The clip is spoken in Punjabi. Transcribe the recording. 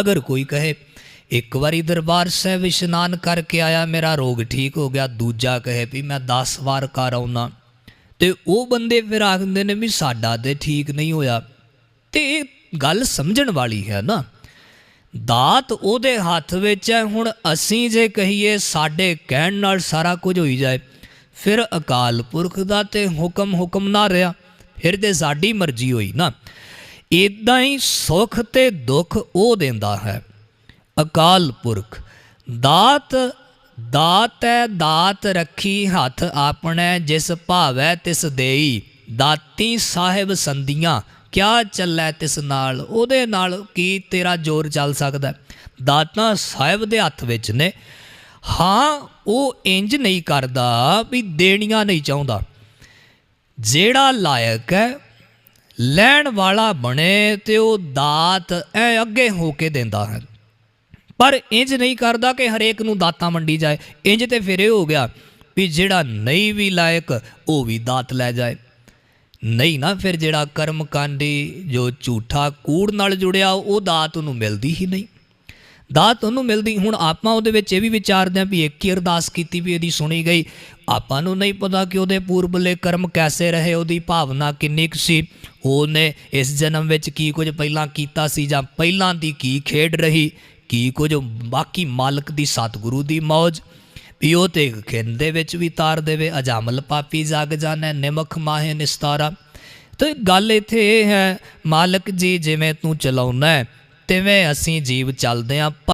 ਅਗਰ ਕੋਈ ਕਹੇ, ਇੱਕ ਵਾਰੀ ਦਰਬਾਰ ਸਾਹਿਬ ਇਸ਼ਨਾਨ ਕਰਕੇ ਆਇਆ, ਮੇਰਾ ਰੋਗ ਠੀਕ ਹੋ ਗਿਆ, ਦੂਜਾ ਕਹੇ ਵੀ ਮੈਂ 10 ਵਾਰ ਕਰ ਆਉਣਾ ਤੇ ਉਹ ਬੰਦੇ ਫਿਰ ਆਖਦੇ ਨੇ ਵੀ ਸਾਡਾ ਤੇ ਠੀਕ ਨਹੀਂ ਹੋਇਆ। ਤੇ ਇਹ ਗੱਲ ਸਮਝਣ ਵਾਲੀ ਹੈ ਨਾ। ਦਾਤ ਉਹਦੇ ਹੱਥ ਵਿੱਚ ਹੈ, ਹੁਣ ਅਸੀਂ ਜੇ ਕਹੀਏ ਸਾਡੇ ਕਹਿਣ ਨਾਲ ਸਾਰਾ ਕੁਝ ਹੋਈ ਜਾਏ, ਫਿਰ ਅਕਾਲ ਪੁਰਖ ਦਾ ਤੇ ਹੁਕਮ ਹੁਕਮ ਨਾ ਰਿਹਾ, ਫਿਰ ਤੇ ਸਾਡੀ ਮਰਜ਼ੀ ਹੋਈ ਨਾ। ਇਦਾਂ ਹੀ ਸੁੱਖ ਤੇ ਦੁੱਖ ਉਹ ਦਿੰਦਾ ਹੈ। ਅਕਾਲ ਪੁਰਖ, ਦਾਤ ਦਾਤ ਹੈ ਦਾਤ ਰੱਖੀ ਹੱਥ ਆਪਣੇ, ਜਿਸ ਭਾਵੈ ਤਿਸ ਦੇਈ। ਦਾਤੀ ਸਾਹਿਬ ਸੰਧੀਆਂ, ਕਿਆ ਚੱਲੈ ਤਿਸ ਨਾਲ? ਉਹਦੇ ਨਾਲ ਕੀ ਤੇਰਾ ਜ਼ੋਰ ਚੱਲ ਸਕਦਾ? ਦਾਤਾਂ ਸਾਹਿਬ ਦੇ ਹੱਥ ਵਿੱਚ ਨੇ। ਹਾਂ, ਉਹ ਇੰਜ ਨਹੀਂ ਕਰਦਾ ਵੀ ਦੇਣੀਆਂ ਨਹੀਂ ਚਾਹੁੰਦਾ। ਜਿਹੜਾ ਲਾਇਕ ਹੈ ਲੈਣ ਵਾਲਾ ਬਣੇ ਤੇ ਉਹ ਦਾਤ ਐ ਅੱਗੇ ਹੋ ਕੇ ਦਿੰਦਾ ਹੈ। ਪਰ ਇੰਜ ਨਹੀਂ ਕਰਦਾ ਕਿ ਹਰੇਕ ਨੂੰ ਦਾਤਾਂ ਵੰਡੀ ਜਾਏ। ਇੰਜ ਤੇ ਫਿਰ ਇਹ ਹੋ ਗਿਆ ਵੀ ਜਿਹੜਾ ਨਹੀਂ ਵੀ ਲਾਇਕ, ਉਹ ਵੀ ਦਾਤ ਲੈ ਜਾਏ। ਨਹੀਂ ਨਾ ਫਿਰ ਜਿਹੜਾ ਕਰਮ ਕਾਂਡੀ ਜੋ ਝੂਠਾ ਕੂੜ ਨਾਲ ਜੁੜਿਆ, ਉਹ ਦਾਤ ਉਹਨੂੰ ਮਿਲਦੀ ਹੀ ਨਹੀਂ। ਦਾਤ ਉਹਨੂੰ ਮਿਲਦੀ। ਹੁਣ ਆਪਾਂ ਉਹਦੇ ਵਿੱਚ ਇਹ ਵੀ ਵਿਚਾਰਦੇ ਆਂ ਵੀ ਇੱਕ ਹੀ ਅਰਦਾਸ ਕੀਤੀ ਵੀ ਇਹਦੀ ਸੁਣੀ ਗਈ। ਆਪਾਂ ਨੂੰ ਨਹੀਂ ਪਤਾ ਕਿ ਉਹਦੇ ਪੂਰਬਲੇ ਕਰਮ ਕੈਸੇ ਰਹੇ ਉਹਦੀ ਭਾਵਨਾ ਕਿੰਨੀ ਕੁ ਸੀ। ਉਹਨੇ ਇਸ ਜਨਮ ਵਿੱਚ ਕੀ ਕੁਝ ਪਹਿਲਾਂ ਕੀਤਾ ਸੀ ਜਾਂ ਪਹਿਲਾਂ ਦੀ ਕੀ ਖੇਡ ਰਹੀ ਕੀ ਕੁਝ ਬਾਕੀ ਮਾਲਕ ਦੀ ਸਤਿਗੁਰੂ ਦੀ ਮੌਜ। ਵੀ ਉਹ ਤੇ ਖਿੰਦ ਦੇ ਵਿੱਚ ਵੀ ਤਾਰ ਦੇਵੇ ਅਜਾਮਲ ਪਾਪੀ ਜਾਗ ਜਾਣੈ ਨਿਮਖ ਮਾਹੇ ਨਿਸਤਾਰਾ। ਤੇ ਗੱਲ ਇੱਥੇ ਇਹ ਹੈ ਮਾਲਕ ਜੀ ਜਿਵੇਂ ਤੂੰ ਚਲਾਉਣਾ ਹੈ, ਤਿਵੇਂ ਅਸੀਂ ਜੀਵ ਚੱਲਦੇ ਆਂ?